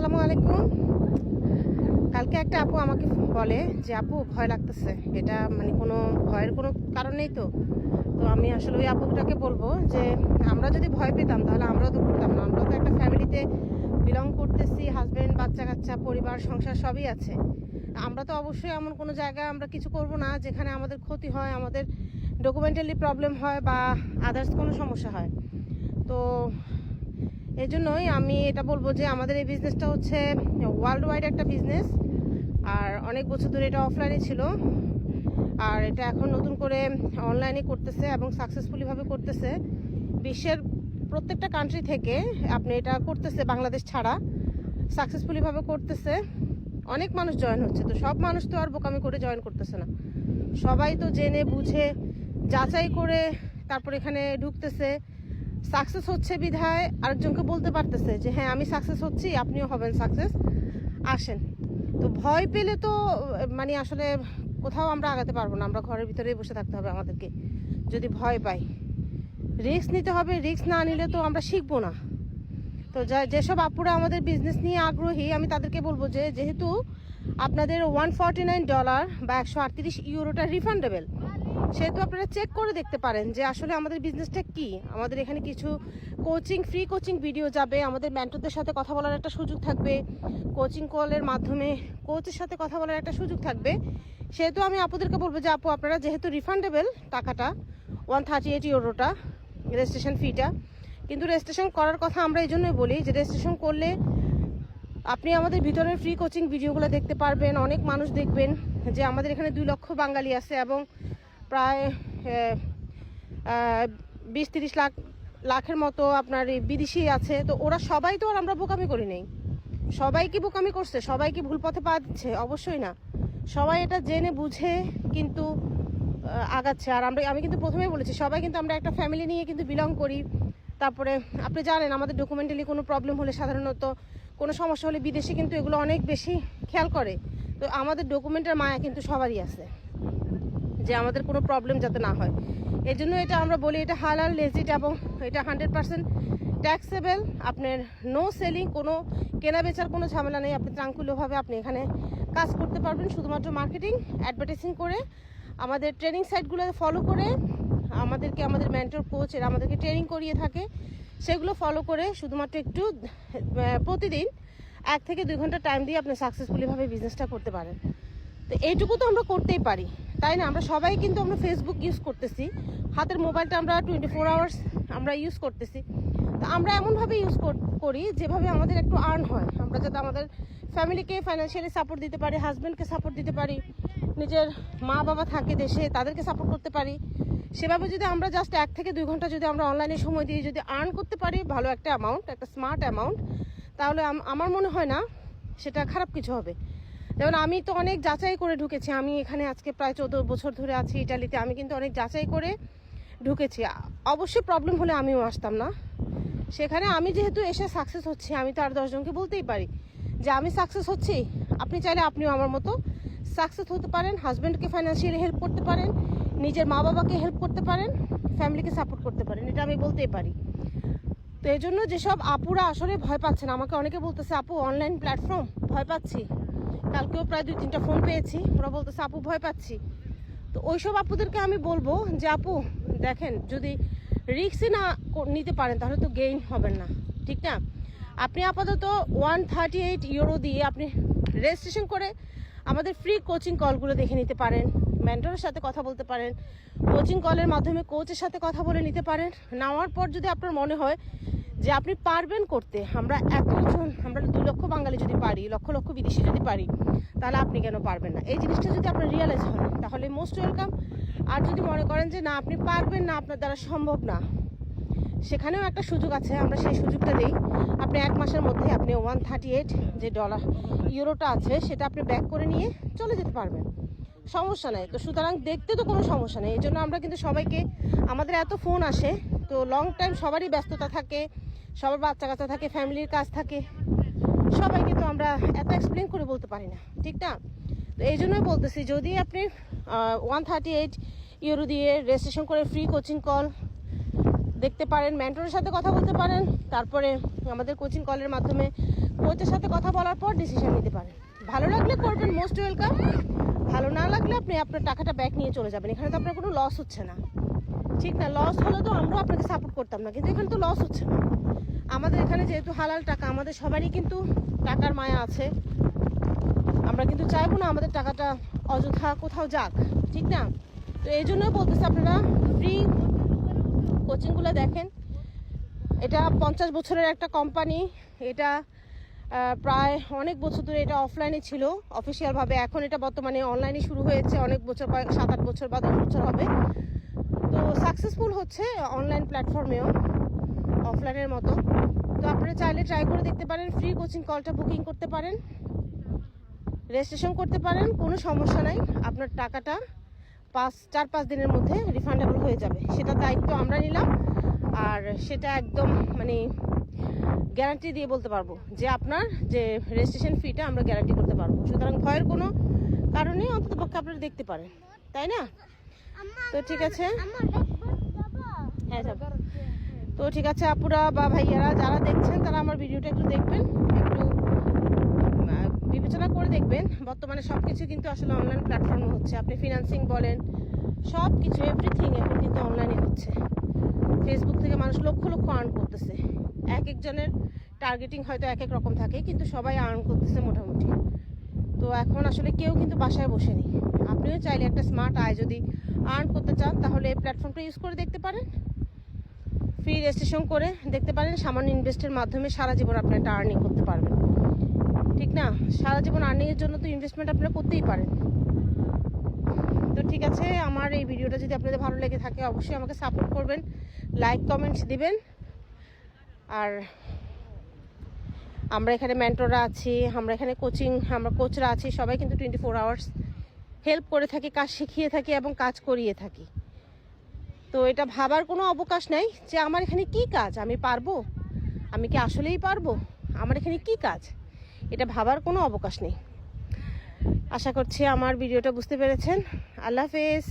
আসসালামু আলাইকুম। কালকে একটা আপু আমাকে বলে যে, আপু, ভয় লাগতেছে। এটা মানে কোনো ভয়ের কোনো কারণ নেই তো? তো আমি আসলে ওই আপুটাকে বলব যে, আমরা যদি ভয় পেতাম, তাহলে আমরাও তো করতাম না। আমরাও তো একটা ফ্যামিলিতে বিলং করতেছি হাজব্যান্ড বাচ্চা কাচ্চা পরিবার, সংসার সবই আছে। আমরা তো অবশ্যই এমন কোনো জায়গায় আমরা কিছু করব না যেখানে আমাদের ক্ষতি হয়, আমাদের ডকুমেন্টালি প্রবলেম হয় বা আদার্স কোনো সমস্যা হয়। এই জন্যই আমি এটা বলব যে আমাদের এই বিজনেসটা হচ্ছে ওয়ার্ল্ড ওয়াইড একটা বিজনেস আর অনেক বছর ধরে এটা অফলাইনে ছিল। আর এটা এখন নতুন করে অনলাইনে করতেছে এবং সাকসেসফুলিভাবে করতেছে। বিশ্বের প্রত্যেকটা কান্ট্রি থেকে আপনি এটা করতেছে, বাংলাদেশ ছাড়া। সাকসেসফুলিভাবে করতেছে। অনেক মানুষ জয়েন হচ্ছে। তো সব মানুষ তো আর বোকামি করে জয়েন করতেছে না। সবাই তো জেনে, বুঝে, যাচাই করে তারপর এখানে ঢুকতেছে। সাকসেস হচ্ছে বিধায় আরেকজনকে বলতে পারতেছে যে হ্যাঁ আমি সাকসেস হচ্ছি, আপনিও হবেন সাকসেস। আসেন। তো ভয় পেলে তো মানে আসলে কোথাও আমরা আগাতে পারব না, আমরা ঘরের ভিতরেই বসে থাকতে হবে আমাদেরকে, যদি ভয় পাই। রিস্ক নিতে হবে, রিস্ক না নিলে তো আমরা শিখব না। তো যা, যেসব আপুরা আমাদের বিজনেস নিয়ে আগ্রহী, আমি তাদেরকে বলব যে, যেহেতু আপনাদের ওয়ান ফর্টি নাইন ডলার বা একশো আটত্রিশ ইউরোটা রিফান্ডেবল সেহেতু আপনারা চেক করে দেখতে পারেন যে আসলে আমাদের বিজনেসটা কি। আমাদের এখানে কিছু কোচিং ফ্রি কোচিং ভিডিও যাবে, আমাদের মেন্টরদের সাথে কথা বলার একটা সুযোগ থাকবে কোচিং কলের মাধ্যমে কোচের সাথে কথা বলার একটা সুযোগ থাকবে। সেহেতু আমি আপুদেরকে বলব যে আপু, আপনারা যেহেতু রিফান্ডেবল টাকাটা ওয়ান থার্টি এইট ইউরোটা রেজিস্ট্রেশন ফিটা কিন্তু রেজিস্ট্রেশন করার কথা আমরা এই জন্যই বলি যে রেজিস্ট্রেশন করলে আপনি আমাদের ভিতরের ফ্রি কোচিং ভিডিওগুলো দেখতে পারবেন, অনেক মানুষ দেখবেন যে আমাদের এখানে দুই লক্ষ বাঙালি আছে এবং প্রায় বিশ তিরিশ লাখ, লাখের মতো আপনার বিদেশি আছে। তো ওরা সবাই তো আর আমরা বোকামি করি নেই। সবাই কি বোকামি করছে? সবাই কি ভুল পথে পা দিচ্ছে? অবশ্যই না। সবাই এটা জেনে বুঝে কিন্তু আগাচ্ছে। আর আমরা, আমি কিন্তু প্রথমেই বলেছি, সবাই কিন্তু আমরা একটা ফ্যামিলি নিয়ে কিন্তু বিলং করি। তারপরে আপনি জানেন, আমাদের ডকুমেন্টালি কোনো প্রবলেম হলে সাধারণত কোনো সমস্যা হলে বিদেশে কিন্তু এগুলো অনেক বেশি খেয়াল করে। তো আমাদের ডকুমেন্টের মায়া কিন্তু সবারই আছে। যে আমাদের কোনো প্রবলেম যাতে না হয়। এই জন্য এটা আমরা বলি এটা হালাল লেজিট এবং এটা হান্ড্রেড পার্সেন্ট ট্যাক্সেবল আপনার নো সেলিং কোনো কেনা বেচার কোনো ঝামেলা নেই। আপনি ত্রাঙ্কুলভাবে আপনি এখানে কাজ করতে পারবেন। শুধুমাত্র মার্কেটিং অ্যাডভার্টাইজিং করে, আমাদের ট্রেনিং সাইটগুলো ফলো করে, আমাদেরকে আমাদের মেন্টর কোচ এরা আমাদেরকে ট্রেনিং করিয়ে থাকে। সেগুলো ফলো করে শুধুমাত্র একটু প্রতিদিন এক থেকে দুই ঘণ্টা টাইম দিয়ে আপনি সাকসেসফুলিভাবে বিজনেসটা করতে পারেন। তো এইটুকু তো আমরা করতেই পারি। তাই না? আমরা সবাই কিন্তু আমরা ফেসবুক ইউজ করতেছি। হাতের মোবাইলটা আমরা টোয়েন্টি ফোর আওয়ার্স আমরা ইউজ করতেছি। তো আমরা এমনভাবে ইউজ করি যেভাবে আমাদের একটু আর্ন হয়। আমরা যাতে আমাদের ফ্যামিলিকে ফাইন্যান্সিয়ালি সাপোর্ট দিতে পারি হাজব্যান্ডকে সাপোর্ট দিতে পারি, নিজের মা বাবা থাকে দেশে, তাদেরকে সাপোর্ট করতে পারি। সেভাবে যদি আমরা জাস্ট এক থেকে দুই ঘণ্টা যদি আমরা অনলাইনে সময় দিয়ে যদি আর্ন করতে পারি, ভালো একটা অ্যামাউন্ট একটা স্মার্ট অ্যামাউন্ট তাহলে আমার মনে হয় না সেটা খারাপ কিছু হবে। যেমন আমি তো অনেক যাচাই করে ঢুকেছি। আমি এখানে আজকে প্রায় চোদ্দ বছর ধরে আছি ইটালিতে। আমি কিন্তু অনেক যাচাই করে ঢুকেছি। অবশ্যই প্রবলেম হলে আমিও আসতাম না। সেখানে আমি যেহেতু এসে সাকসেস হচ্ছি, আমি তো আর দশজনকে বলতেই পারি যে আমি সাকসেস হচ্ছি। আপনি চাইলে আপনিও আমার মতো সাকসেস হতে পারেন হাজব্যান্ডকে ফাইন্যান্সিয়ালি হেল্প করতে পারেন, নিজের মা বাবাকে হেল্প করতে পারেন ফ্যামিলিকে সাপোর্ট করতে পারেন, এটা আমি বলতেই পারি। তো এই জন্য যেসব আপুরা আসলে ভয় পাচ্ছেন, আমাকে অনেকে বলতেছে, আপু অনলাইন প্ল্যাটফর্ম ভয় পাচ্ছি? কালকেও প্রায় দুই তিনটা ফোন পেয়েছি। ওরা বলতেছে, আপু, ভয় পাচ্ছি। তো ওইসব আপুদেরকে আমি বলব যে, আপু, দেখেন, যদি রিক্সই না নিতে পারেন, তাহলে তো গেইন হবেন না। ঠিক না? আপনি আপাতত ওয়ান থার্টি এইট ইউরো দিয়ে আপনি রেজিস্ট্রেশন করে আমাদের ফ্রি কোচিং কলগুলো দেখে নিতে পারেন। মেন্টরের সাথে কথা বলতে পারেন। কোচিং কলের মাধ্যমে কোচের সাথে কথা বলে নিতে পারেন। নেওয়ার পর যদি আপনার মনে হয় যে আপনি পারবেন করতে। আমরা এতজন আমরা দু লক্ষ বাঙালি যদি পারি, লক্ষ লক্ষ বিদেশি যদি পারি, তাহলে আপনি কেন পারবেন না? এই জিনিসটা যদি আপনার রিয়ালাইজ হয়, তাহলে মোস্ট ওয়েলকাম আর যদি মনে করেন যে না, আপনি পারবেন না, আপনার দ্বারা সম্ভব না, সেখানেও একটা সুযোগ আছে, আমরা সেই সুযোগটা দিই। আপনি এক মাসের মধ্যে আপনি ওয়ান থার্টি এইট যে ডলার ইউরোটা আছে, সেটা আপনি ব্যাক করে নিয়ে চলে যেতে পারবেন। সমস্যা নেই। তো সুতরাং দেখতে তো কোনো সমস্যা নেই। এই জন্য আমরা কিন্তু সবাইকে, আমাদের এত ফোন আসে, তো লং টাইম সবারই ব্যস্ততা থাকে। সবার বাচ্চা কাচ্চা থাকে ফ্যামিলির কাজ থাকে। সবাই কিন্তু আমরা এত এক্সপ্লেন করে বলতে পারি না, ঠিক না? তো এই জন্যই বলতেছি, যদি আপনি ওয়ান থার্টি এইট ইউরো দিয়ে রেজিস্ট্রেশন করে ফ্রি কোচিং কল দেখতে পারেন মেন্টরের সাথে কথা বলতে পারেন, তারপরে আমাদের কোচিং কলের মাধ্যমে কোচের সাথে কথা বলার পর ডিসিশন নিতে পারেন। ভালো লাগলে করবেন মোস্ট ওয়েলকাম ভালো না লাগলে আপনি আপনার টাকাটা ব্যাক নিয়ে চলে যাবেন, এখানে তো আপনার কোনো লস হচ্ছে না। ঠিক না লস হলে তো আমরাও আপনাকে সাপোর্ট করতাম না, কিন্তু এখানে তো লস হচ্ছে না। আমাদের এখানে যেহেতু হালাল টাকা, আমাদের সবারই কিন্তু টাকার মায়া আছে। আমরা কিন্তু চাইব না আমাদের টাকাটা অযথা কোথাও যাক, ঠিক না? তো এই জন্য বলতেছি আপনারা ফ্রি কোচিংগুলো দেখেন। এটা পঞ্চাশ বছরের একটা কোম্পানি এটা প্রায় অনেক বছর ধরে এটা অফলাইনে ছিল অফিসিয়ালভাবে এখন এটা বর্তমানে অনলাইনে শুরু হয়েছে, অনেক বছর কয়েক সাত আট বছর বা দশ বছর হবে। সাকসেসফুল হচ্ছে অনলাইন প্ল্যাটফর্মেও অফলাইনের মতো। তো আপনারা চাইলে ট্রাই করে দেখতে পারেন ফ্রি কোচিং কলটা বুকিং করতে পারেন রেজিস্ট্রেশন করতে পারেন, কোনো সমস্যা নাই, আপনার টাকাটা পাঁচ, চার, পাঁচ দিনের মধ্যে রিফান্ডেবল হয়ে যাবে। সেটা দায়িত্ব আমরা নিলাম, আর সেটা একদম মানে গ্যারান্টি দিয়ে বলতে পারব যে আপনার যে রেজিস্ট্রেশন ফিটা আমরা গ্যারান্টি করতে পারব। সুতরাং ভয়ের কোনো কারণে অন্তত পক্ষে আপনারা দেখতে পারেন। তাই না? তো ঠিক আছে। হ্যাঁ যাব। তো ঠিক আছে আপুরা বা ভাইয়ারা যারা দেখছেন তারা আমার ভিডিওটা একটু দেখবেন একটু বিবেচনা করে দেখবেন। বর্তমানে সব কিছু কিন্তু আসলে অনলাইন প্ল্যাটফর্মে হচ্ছে। আপনি ফিনান্সিং বলেন সব কিছু এভরিথিং এখন কিন্তু অনলাইনে হচ্ছে। ফেসবুক থেকে মানুষ লক্ষ লক্ষ আর্ন করতেছে। এক একজনের টার্গেটিং হয়তো এক এক রকম থাকে কিন্তু সবাই আর্ন করতেছে মোটামুটি। তো এখন আসলে কেউ কিন্তু বাসায় বসে নেই আপনিও চাইলে একটা স্মার্ট আয় যদি আর্ন করতে চান, তাহলে এই প্ল্যাটফর্মটা ইউজ করে দেখতে পারেন। ফ্রি রেজিস্ট্রেশন করে দেখতে পারেন, সামান্য ইনভেস্টের মাধ্যমে সারা জীবন আপনি একটা আর্নিং করতে পারবেন। ঠিক না? সারা জীবন আর্নিংয়ের জন্য তো ইনভেস্টমেন্ট আপনারা করতেই পারেন। তো ঠিক আছে, আমার এই ভিডিওটা যদি আপনাদের ভালো লেগে থাকে, অবশ্যই আমাকে সাপোর্ট করবেন লাইক কমেন্টস দিবেন। আর আমরা এখানে মেন্টররা আছি, আমরা এখানে কোচিং আমরা কোচরা আছি, সবাই কিন্তু টোয়েন্টি ফোর আওয়ার্স হেল্প করে থাকি, কাজ শিখিয়ে থাকি এবং কাজ করিয়ে থাকি। তো এটা ভাবার কোনো অবকাশ নাই যে আমার এখানে কি কাজ, আমি পারব? আমি কি আসলেই পারব? আমার এখানে কি কাজ? এটা ভাবার কোনো অবকাশ নেই। আশা করছি আমার ভিডিওটা বুঝতে পেরেছেন। আল্লাহ হাফেজ।